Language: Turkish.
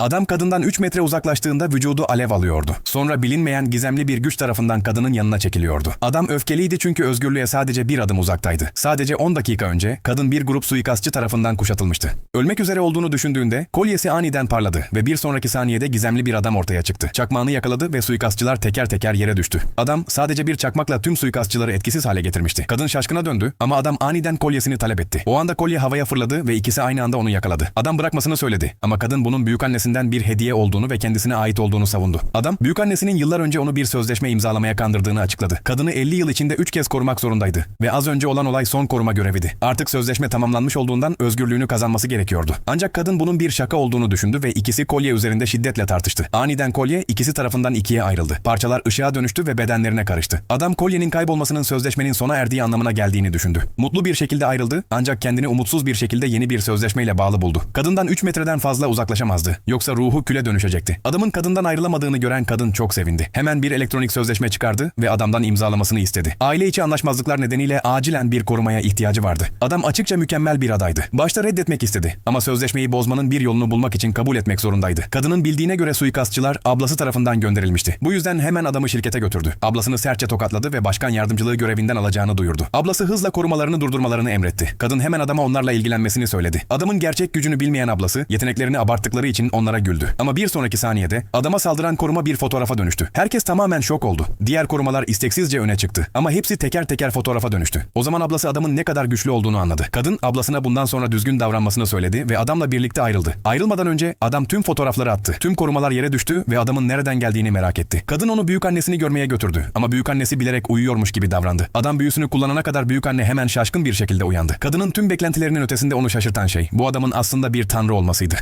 Adam kadından 3 metre uzaklaştığında vücudu alev alıyordu. Sonra bilinmeyen gizemli bir güç tarafından kadının yanına çekiliyordu. Adam öfkeliydi çünkü özgürlüğe sadece bir adım uzaktaydı. Sadece 10 dakika önce kadın bir grup suikastçı tarafından kuşatılmıştı. Ölmek üzere olduğunu düşündüğünde kolyesi aniden parladı ve bir sonraki saniyede gizemli bir adam ortaya çıktı. Çakmağını yakaladı ve suikastçılar teker teker yere düştü. Adam sadece bir çakmakla tüm suikastçıları etkisiz hale getirmişti. Kadın şaşkına döndü ama adam aniden kolyesini talep etti. O anda kolye havaya fırladı ve ikisi aynı anda onu yakaladı. Adam bırakmasını söyledi ama kadın bunun büyükannesinden bir hediye olduğunu ve kendisine ait olduğunu savundu. Adam büyükannesinin yıllar önce onu bir sözleşme imzalamaya kandırdığını açıkladı. Kadını 50 yıl içinde 3 kez korumak zorundaydı ve az önce olan olay son koruma göreviydi. Artık sözleşme tamamlanmış olduğundan özgürlüğünü kazanması gerekiyordu. Ancak kadın bunun bir şaka olduğunu düşündü ve ikisi kolye üzerinde şiddetle tartıştı. Aniden kolye ikisi tarafından ikiye ayrıldı. Parçalar ışığa dönüştü ve bedenlerine karıştı. Adam kolyenin kaybolmasının sözleşmenin sona erdiği anlamına geldiğini düşündü. Mutlu bir şekilde ayrıldı ancak kendini umutsuz bir şekilde yeni bir sözleşmeyle bağlı buldu. Kadından 3 metreden fazla uzaklaşamazdı. Yoksa ruhu küle dönüşecekti. Adamın kadından ayrılamadığını gören kadın çok sevindi. Hemen bir elektronik sözleşme çıkardı ve adamdan imzalamasını istedi. Aile içi anlaşmazlıklar nedeniyle acilen bir korumaya ihtiyacı vardı. Adam açıkça mükemmel bir adaydı. Başta reddetmek istedi ama sözleşmeyi bozmanın bir yolunu bulmak için kabul etmek zorundaydı. Kadının bildiğine göre suikastçılar ablası tarafından gönderilmişti. Bu yüzden hemen adamı şirkete götürdü. Ablasını sertçe tokatladı ve başkan yardımcılığı görevinden alacağını duyurdu. Ablası hızla korumalarını durdurmalarını emretti. Kadın hemen adama onlarla ilgilenmesini söyledi. Adamın gerçek gücünü bilmeyen ablası yeteneklerini abarttıkları için onlara güldü. Ama bir sonraki saniyede adama saldıran koruma bir fotoğrafa dönüştü. Herkes tamamen şok oldu. Diğer korumalar isteksizce öne çıktı. Ama hepsi teker teker fotoğrafa dönüştü. O zaman ablası adamın ne kadar güçlü olduğunu anladı. Kadın ablasına bundan sonra düzgün davranmasını söyledi ve adamla birlikte ayrıldı. Ayrılmadan önce adam tüm fotoğrafları attı. Tüm korumalar yere düştü ve adamın nereden geldiğini merak etti. Kadın onu büyükannesini görmeye götürdü. Ama büyükannesi bilerek uyuyormuş gibi davrandı. Adam büyüsünü kullanana kadar büyükanne hemen şaşkın bir şekilde uyandı. Kadının tüm beklentilerinin ötesinde onu şaşırtan şey bu adamın aslında bir tanrı olmasıydı.